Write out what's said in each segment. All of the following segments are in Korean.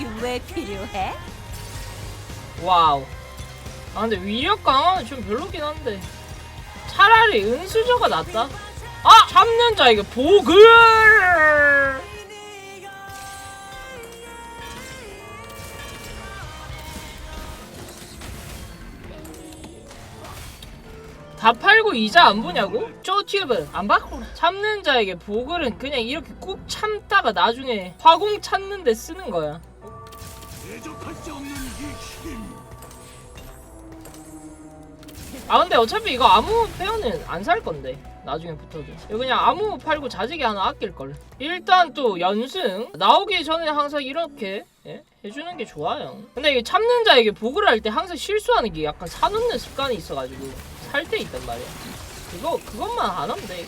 여기 왜 필요해? 와우. 아 근데 위력 강화는 좀 별로긴 한데 차라리 은수저가 낫다. 아 참는 자에게 복을. 다 팔고 이자 안 보냐고? 쪼튜브 안 받고 참는 자에게 복을은 그냥 이렇게 꾹 참다가 나중에 화공 찾는데 쓰는 거야. 대적할 수 없는 이 힘. 아 근데 어차피 이거 아무 페어는 안 살 건데 나중에 붙어도 이거 그냥 아무 팔고 자직이 하나 아낄 걸 일단 또 연승 나오기 전에 항상 이렇게 예? 해주는 게 좋아요 근데 이게 참는 자에게 보글 할때 항상 실수하는 게 약간 사놓는 습관이 있어가지고 살 때 있단 말이야 그거 그것만 안 하면 돼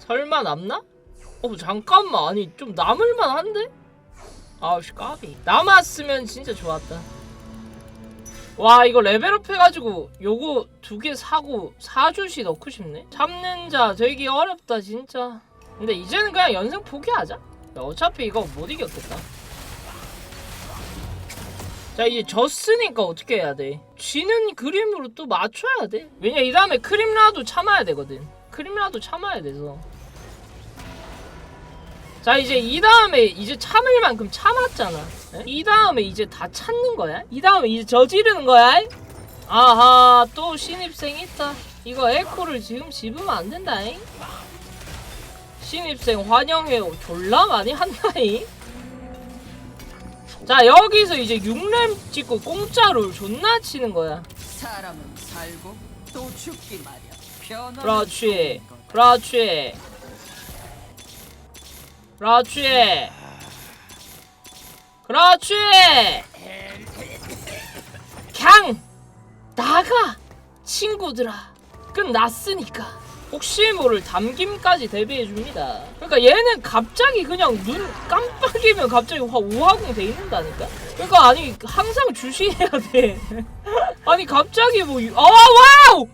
설마 남나? 어 잠깐만 아니 좀 남을만 한데? 아우씨 까비. 남았으면 진짜 좋았다. 와 이거 레벨업 해가지고 요거 두 개 사고 사주시 넣고 싶네? 참는 자 되게 어렵다 진짜. 근데 이제는 그냥 연승 포기하자. 야, 어차피 이거 못 이겼겠다. 자 이제 졌으니까 어떻게 해야 돼? 쥐는 그림으로 또 맞춰야 돼? 왜냐 이 다음에 크림라도 참아야 되거든. 크림라도 참아야 돼서 자 이제 이 다음에 이제 참을 만큼 참았잖아. 에? 이 다음에 이제 다 찾는 거야? 이 다음에 이제 저지르는 거야? 아하 또 신입생 있다. 이거 에코를 지금 집으면 안 된다잉? 신입생 환영해요 졸라 많이 한다잉? 자 여기서 이제 6렘 찍고 공짜로 존나 치는 거야. 사람은 살고 또 죽기. 변화는 그렇지. 그렇지 그렇지. 그렇지. 그냥 나가 친구들아. 끝났으니까. 혹시 모를 담김까지 대비해줍니다. 그러니까 얘는 갑자기 그냥 눈 깜빡이면 갑자기 화 오하공 돼 있는다니까. 그러니까 아니 항상 주시해야 돼. 아니 갑자기 뭐 유- 아 와우!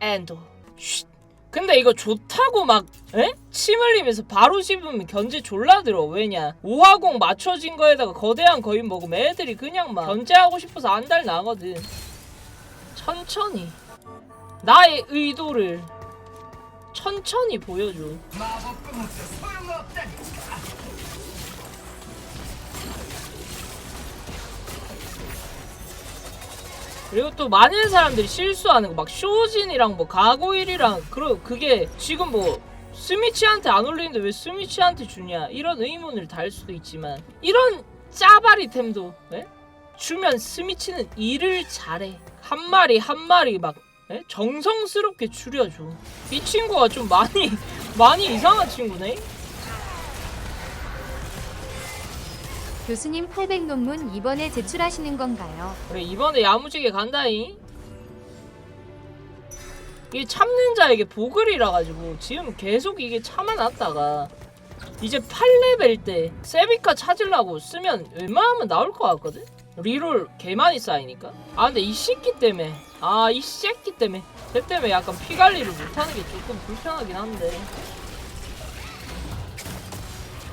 엔도 쉿. 근데 이거 좋다고 막 에? 침 흘리면서 바로 씹으면 견제 졸라 들어. 왜냐? 5화공 맞춰진 거에다가 거대한 거인 먹으면 애들이 그냥 막 견제하고 싶어서 안달 나거든. 천천히. 나의 의도를 천천히 보여줘 그리고 또 많은 사람들이 실수하는 거 막 쇼진이랑 뭐 가고일이랑 그러 그게 지금 뭐 스미치한테 안 올리는데 왜 스미치한테 주냐 이런 의문을 달 수도 있지만 이런 짜바리템도 예? 주면 스미치는 일을 잘해 한 마리 한 마리 막 예? 정성스럽게 줄여줘 이 친구가 좀 많이 많이 이상한 친구네 교수님 800 논문 이번에 제출하시는 건가요? 그래 이번에 야무지게 간다잉. 이게 참는 자에게 보글이라 가지고 지금 계속 이게 참아놨다가 이제 8레벨 때 세비카 찾으려고 쓰면 웬만하면 나올 것 같거든? 리롤 개 많이 쌓이니까. 아 근데 이 새끼 때문에. 아 이 새끼 때문에. 걔 때문에 약간 피 관리를 못하는 게 조금 불편하긴 한데.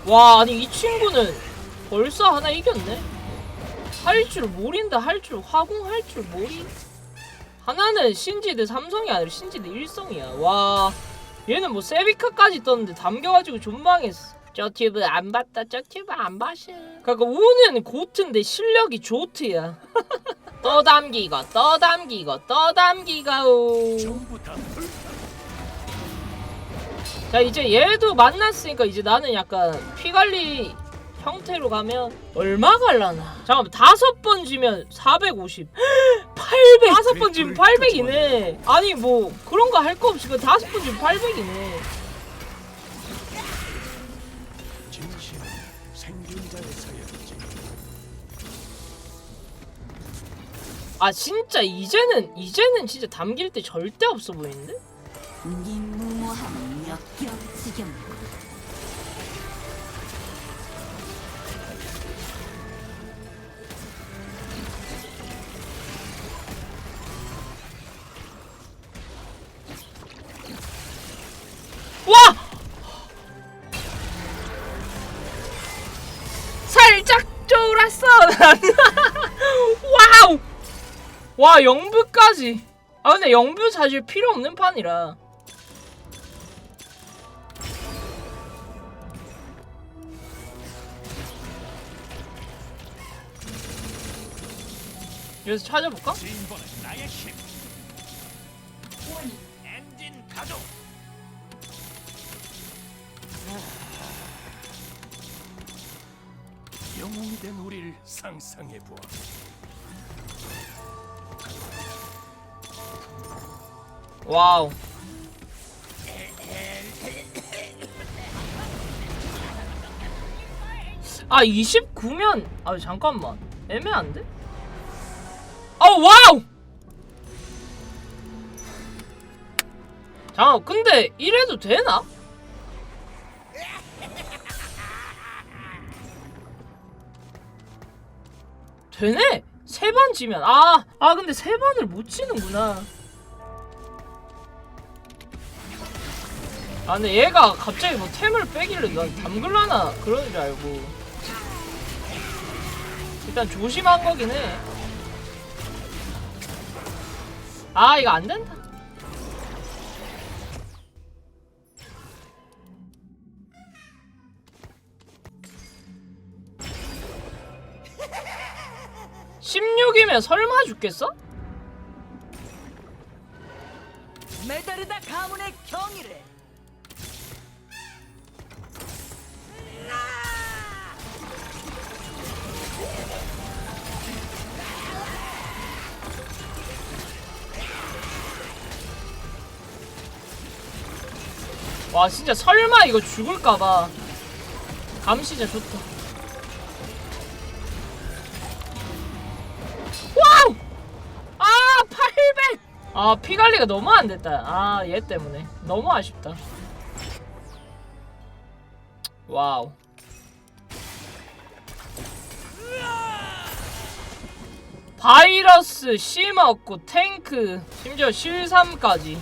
와 아니 이 친구는 벌써 하나 이겼네? 할 줄 모른다 할 줄 화공할 줄 모리 하나는 신지드 삼성이 아니라 신지드 일성이야. 와 얘는 뭐 세비카까지 떴는데 담겨가지고 존망했어. 저 튜브 안 봤다 저 튜브 안 봤어. 그러니까 우는 고트인데 실력이 조트야. 떠담기가 떠담기가 떠담기가오. 자 이제 얘도 만났으니까 이제 나는 약간 피관리 형태로 가면 얼마 갈라나? 잠깐만 다섯 번 지면 450 800 다섯 번 지면 800이네. 아니 뭐 그런 거 할 거 없이 그 다섯 번 지면 800이네. 진실은 생존자에서야지. 아 진짜 이제는 이제는 진짜 담길 때 절대 없어 보이는데. 와 영뷰까지. 아 근데 영뷰 사실 필요 없는 판이라. 여기서 찾아볼까? 영웅이 된 우리를 상상해 보아. 와우. 아 29면 아 잠깐만 애매한데? 아 와우! 잠깐 근데 이래도 되나? 되네! 세 번 지면 아! 아 근데 세 번을 못 치는구나 아 근데 얘가 갑자기 뭐 템을 빼길래 난 담글라나 그러는 줄 알고 일단 조심한 거긴 해. 아 이거 안 된다. (16이면) 설마 죽겠어? 메다르다 가문의 경위를 와 진짜 설마 이거 죽을까봐. 감시 진짜 좋다. 와우! 아 800! 아 피관리가 너무 안됐다. 아 얘 때문에. 너무 아쉽다. 와우. 바이러스 심었고 탱크 심지어 실삼까지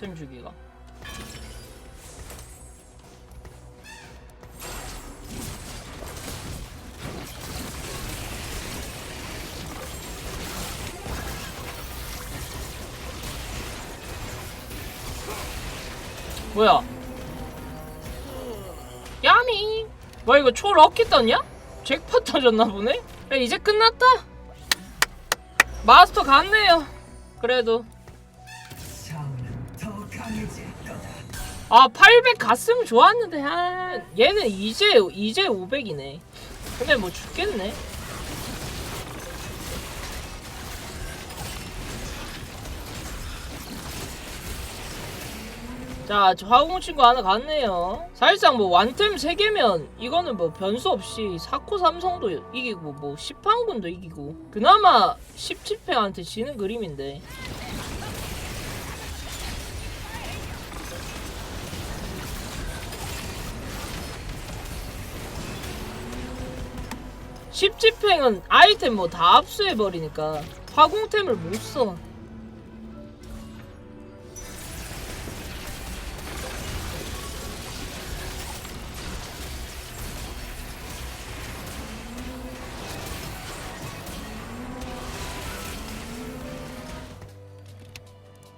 템 주기가? 뭐야 뭐야 이거 초 럭키 떴냐? 잭팟 터졌나 보네? 그래 이제 끝났다 마스터 갔네요 그래도 아, 800 갔으면 좋았는데, 아, 얘는 이제, 이제 500이네. 근데 뭐 죽겠네. 자, 저 화공 친구 하나 갔네요. 사실상 뭐 완템 3개면 이거는 뭐 변수 없이 사코 삼성도 이기고 뭐 10항군도 이기고 그나마 17패한테 지는 그림인데 십지팽은 아이템 뭐 다 압수해버리니까 화공템을 못 써.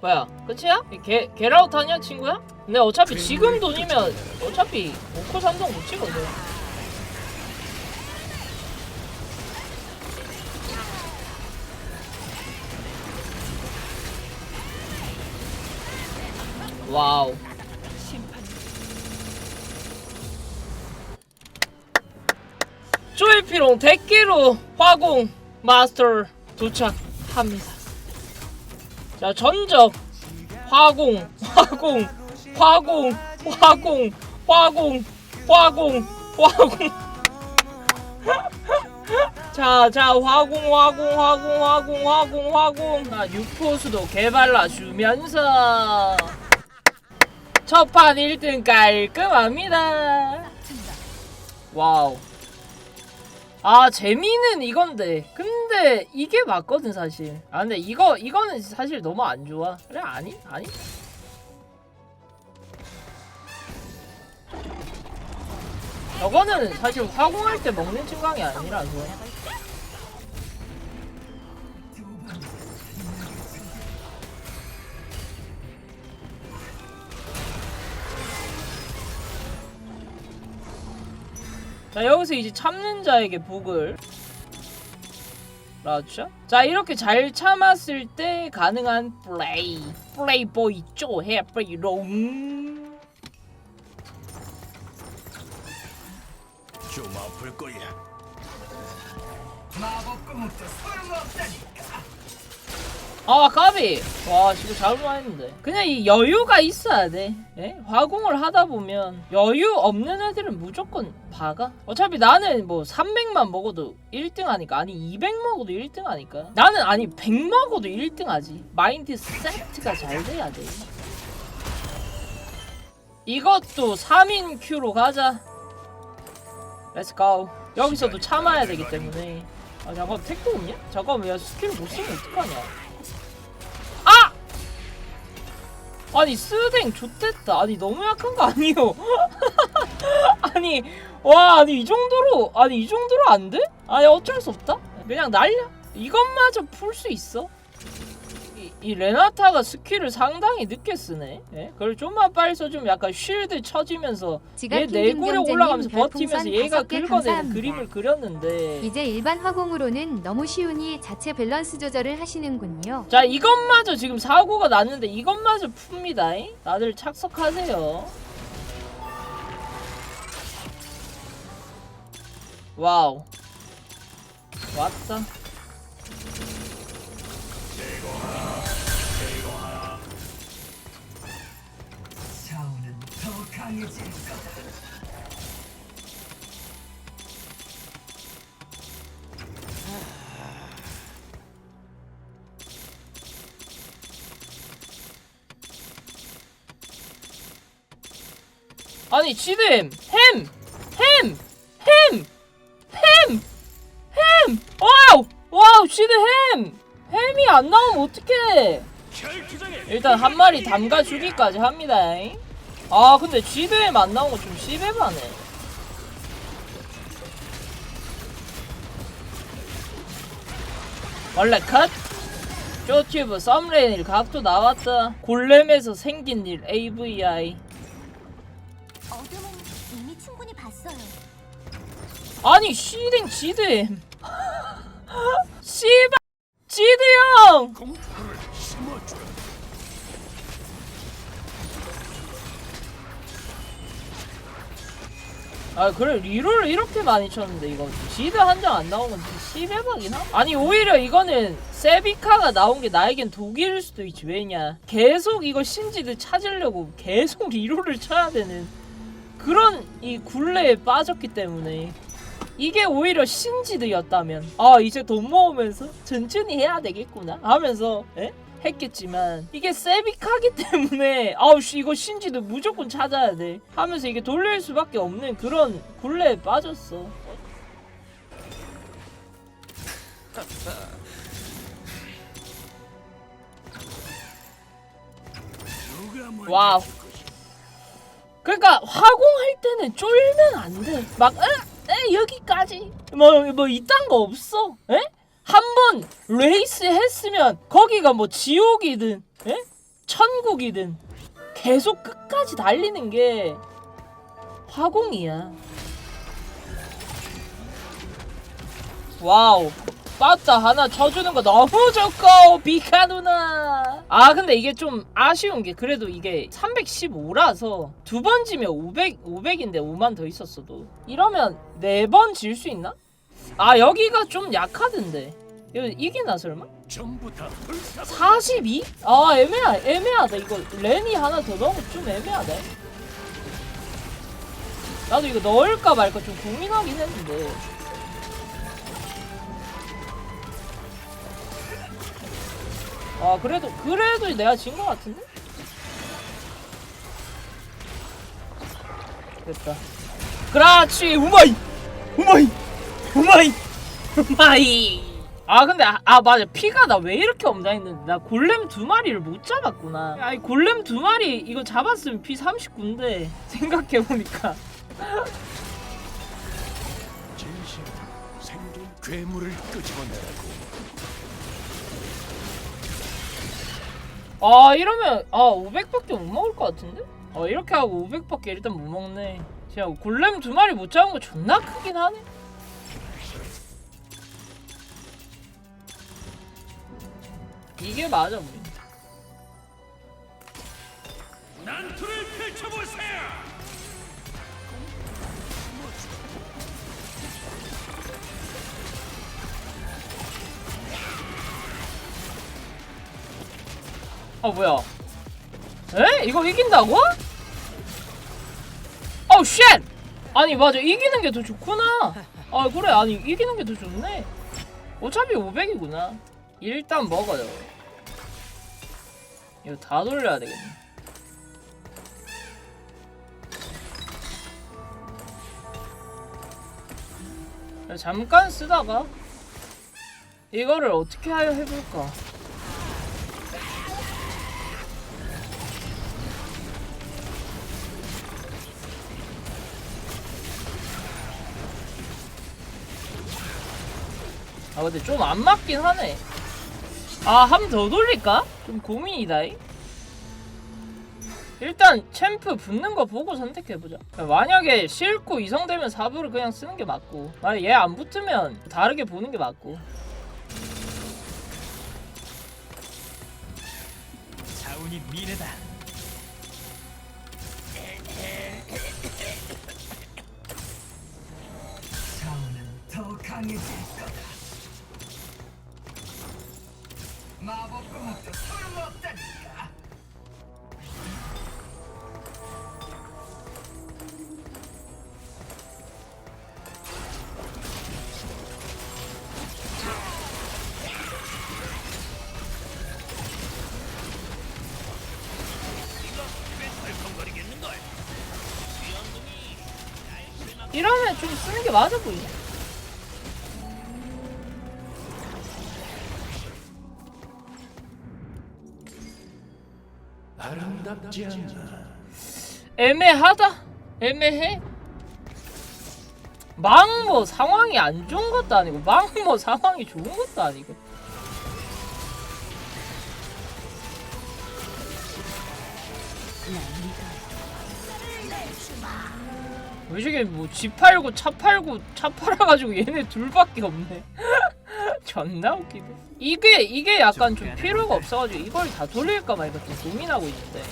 뭐야 끝이야? 개, 개라웃 하냐 친구야? 근데 어차피 지금 돈이면 어차피 5코 삼성 못 찍어서 와우. 쪼이피롱 100개로 화공 마스터 도착합니다. 자, 전적 화공, 화공, 화공, 화공, 화공, 화공, 화공. 자, 자, 화공, 화공, 화공, 화공, 화공, 화공. 자, 육포수도 개발라주면서 첫판 1등 깔끔합니다. 와우. 아 재미는 이건데. 근데 이게 맞거든 사실. 아 근데 이거 이거는 사실 너무 안 좋아. 그래 아니 아니. 저거는 사실 화공할 때 먹는 증강이 아니라서 자 여기서 이제 참는 자에게 복을 그렇죠? 자 이렇게 잘 참았을 때 가능한 플레이 플레이보이 쪼 해프리롱 좀 아플 거야. 아 까비. 와 지금 잘못 했는데. 그냥 이 여유가 있어야 돼. 예? 화공을 하다 보면 여유 없는 애들은 무조건 박아. 어차피 나는 뭐 300만 먹어도 1등 하니까 아니 200 먹어도 1등 하니까. 나는 아니 100 먹어도 1등 하지. 마인드 세트가 잘 돼야 돼. 이것도 3인 큐로 가자. 렛츠고 여기서도 참아야 되기 때문에. 아 잠깐 택도 없냐? 잠깐만 야 스킬을 못 쓰면 어떡하냐 아니 스댕 좋댔다. 아니 너무 약한 거 아니요? 아니 와 아니 이 정도로 아니 이 정도로 안 돼? 아니 어쩔 수 없다. 그냥 날려. 이것마저 풀 수 있어 이, 이 레나타가 스킬을 상당히 늦게 쓰네 예? 그걸 좀만 빨리 써주면 약간 쉴드 쳐지면서 얘 김경재님 올라가면서 버티면서 얘가 긁어내는. 그림을 그렸는데 이제 일반 화공으로는 너무 쉬우니 자체 밸런스 조절을 하시는군요. 자 이것마저 지금 사고가 났는데 이것마저 풉니다 잉? 다들 착석하세요 와우 왔다 아니 지금 햄! 햄! 햄! 햄! 햄! 와우! 와우 지금 햄! 햄이 안 나오면 어떡해 일단 한 마리 담가 주기까지 합니다 잉? 아 근데 지드햄 안 나온 거좀 심해봐네. 원래 컷! 쇼튜브 썸레일 각도 나왔다. 골렘에서 생긴 일 AVI 어둠은 이미 충분히 봤어요. 아니 씨댕 지드햄 씨발 지드 형 아 그래 리롤을 이렇게 많이 쳤는데 이거 지드 한장 안 나온 건 10회박이나? 아니 오히려 이거는 세비카가 나온 게 나에겐 독일 수도 있지 왜냐 계속 이거 신지드 찾으려고 계속 리롤을 쳐야 되는 그런 이 굴레에 빠졌기 때문에 이게 오히려 신지드였다면 아 이제 돈 모으면서 천천히 해야 되겠구나 하면서 에? 했겠지만 이게 세비카기 때문에 아우씨 이거 신지드 무조건 찾아야 돼 하면서 이게 돌릴 수밖에 없는 그런 굴레에 빠졌어 와우. 그러니까 화공할 때는 쫄면 안 돼. 막 에, 에 여기까지 뭐 뭐 이딴 거 없어. 에? 한 번 레이스 했으면 거기가 뭐 지옥이든 에? 천국이든 계속 끝까지 달리는 게 화공이야. 와우. 빠따 하나 쳐주는 거 너무 좋고 비카 누나 아 근데 이게 좀 아쉬운 게 그래도 이게 315라서 두 번 지면 500 500인데 5만 더 있었어도 이러면 네 번 질 수 있나? 아 여기가 좀 약하던데 이거 이기나 설마? 전부 다 불사. 42? 아 애매하 애매하다 이거 렌이 하나 더 넣으면 좀 애매하다 나도 이거 넣을까 말까 좀 고민하긴 했는데 아 그래도 그래도 내가 진 것 같은데? 됐다 그렇지 우마이 우마이 마이. 마이. 아 근데 아, 아, 맞아. 피가 나 왜 이렇게 없나 했는데. 나 골렘 두 마리를 못 잡았구나. 아니 골렘 두 마리 이거 잡았으면 피 39인데 생각해보니까. 진심 생존 괴물을 끄집어내라고 아 이러면 아 500밖에 못 먹을 것 같은데? 어 이렇게 하고 500밖에 일단 못 먹네. 진짜 골렘 두 마리 못 잡은 거 존나 크긴 하네 이게 맞아 우리 난투를 펼쳐보세요! 어 뭐야? 에? 이거 이긴다고? 어우 쉣! 아니 맞아. 이기는 게 더 좋구나. 아 그래. 아니 이기는 게 더 좋네. 어차피 500이구나. 일단 먹어요 이거 다 돌려야 되겠네. 잠깐 쓰다가 이거를 어떻게 하여 해볼까? 아 근데 좀 안 맞긴 하네. 아한번더 돌릴까? 좀 고민이다 이. 일단 챔프 붙는 거 보고 선택해보자. 만약에 싫고 이성되면 4부를 그냥 쓰는 게 맞고 만약 얘안 붙으면 다르게 보는 게 맞고. 자운이 미래다. 자운은 더 강해질 거다 이러면 좀 쓰는 게 맞아 보이네 아름답지 않나 애매하다. 애매해. 망뭐 상황이 안 좋은 것도 아니고 망뭐 상황이 좋은 것도 아니고. 왜 저게 뭐 집 팔고 차 팔고 차 팔아가지고 얘네 둘밖에 없네 존나 웃기네. 이게 이게 약간 좀 필요가 없어가지고 이걸 다 돌릴까 말까 좀 고민하고 있는데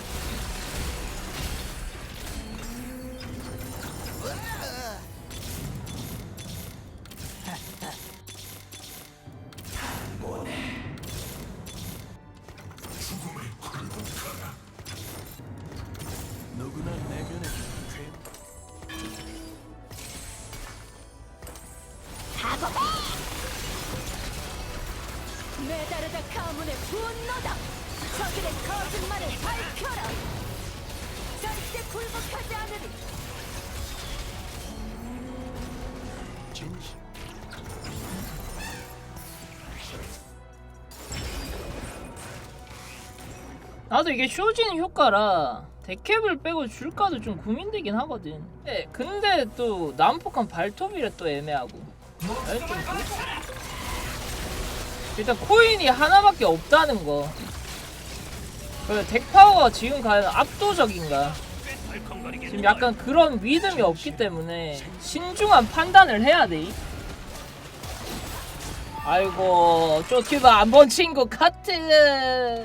절대 굴복하지 않으리. 진심 나도 이게 쇼진 효과라 데캡을 빼고 줄까도 좀 고민되긴 하거든. 네, 근데 또 난폭한 발톱이라 또 애매하고. 좀. 일단 코인이 하나밖에 없다는 거. 그래 덱 파워가 지금 과연 압도적인가? 지금 약간 그런 믿음이 없기 때문에 신중한 판단을 해야 돼. 아이고 쪼튜브 안 본 친구 카트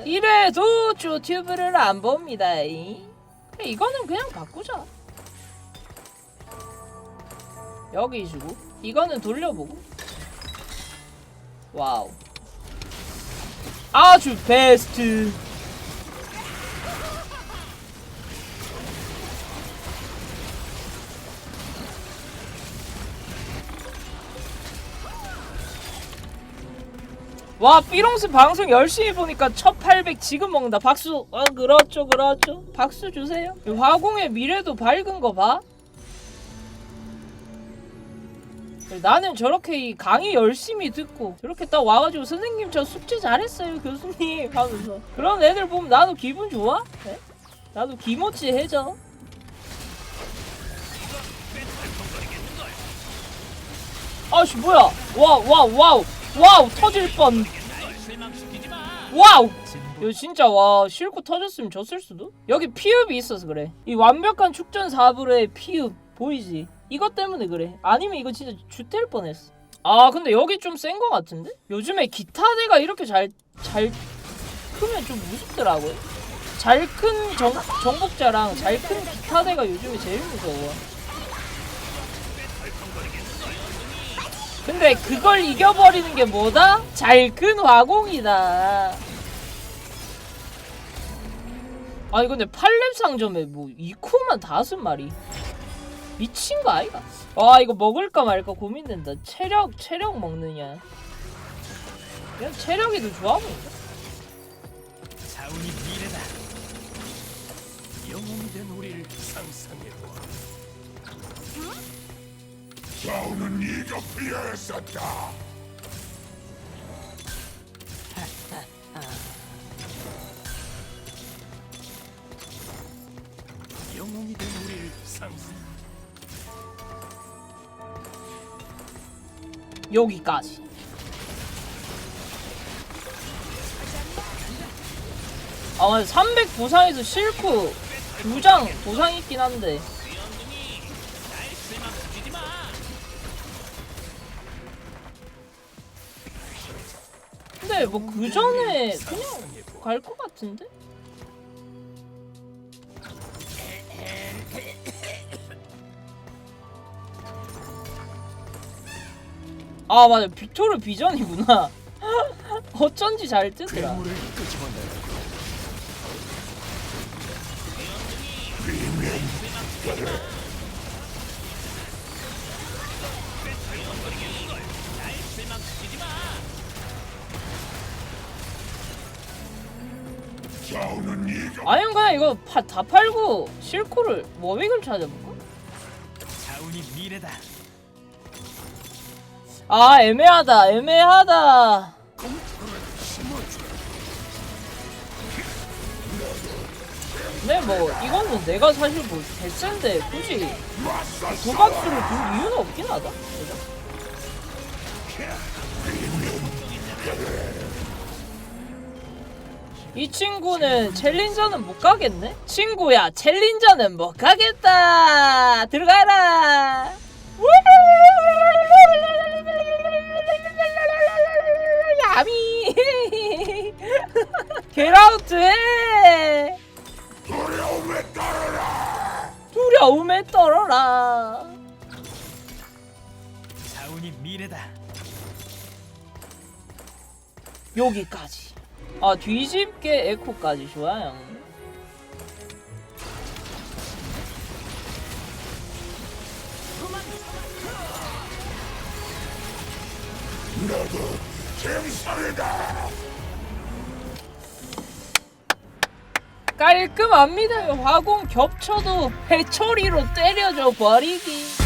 이래도 쪼튜브를 안 봅니다 이거는 그냥 바꾸자. 여기 주고 이거는 돌려보고. 와우. 아주 베스트 와 삐롱스 방송 열심히 보니까 1800 지금 먹는다. 박수. 아 그렇죠 그렇죠. 박수 주세요. 이 화공의 미래도 밝은 거 봐. 나는 저렇게 이 강의 열심히 듣고 저렇게 딱 와가지고 선생님 저 숙제 잘했어요 교수님. 하면서. 그런 애들 보면 나도 기분 좋아? 네? 나도 기모찌 해져 아씨 뭐야. 와와 와우. 와우 터질 뻔 와우! 이거 진짜 와 실고 터졌으면 졌을 수도? 여기 피읍이 있어서 그래. 이 완벽한 축전 4불의 피읍 보이지? 이것 때문에 그래. 아니면 이거 진짜 주텔 뻔했어. 아 근데 여기 좀 센 거 같은데? 요즘에 기타대가 이렇게 잘 잘 크면 좀 무섭더라고요. 잘 큰 정복자랑 잘 큰 기타대가 요즘에 제일 무서워 근데 그걸 이겨버리는 게 뭐다? 잘큰 화공이다 아니 근데 팔렙 상점에 뭐 이코만 다섯 마리 미친 거 아이가? 와 이거 먹을까 말까 고민된다. 체력 체력 먹느냐? 그냥 체력이 더 좋아 보인다. 자운이 미래다. 영웅이 된 우리를 상상해 보아. 자우는 네가 피했었다. 영웅이 된 우리를 상상. 여기까지. 아 맞아 300 보상에서 실크 두장 보상 있긴 한데 근데 뭐 그 전에 그냥 갈 것 같은데? 아 맞아. 빅토르 비전이구나. 어쩐지 잘 뜨더라 아니면 그냥 이거 파, 다 팔고 실코를 워윅을 찾아볼까? 자운이 미래다. 아 애매하다 애매하다 근데 뭐 이거는 내가 사실 뭐 대센데 굳이 도박수를 둘 이유는 없긴 하다 그죠? 이 친구는 챌린저는 못 가겠네? 친구야 챌린저는 못 가겠다 들어가라 야미 겟아우트 해 두려움에 따르라. 두려움에 떨어라 자운이 미래다. 여기까지 아 뒤집게 에코까지 좋아요. 깔끔합니다. 화공 겹쳐도 해처리로 때려줘 버리기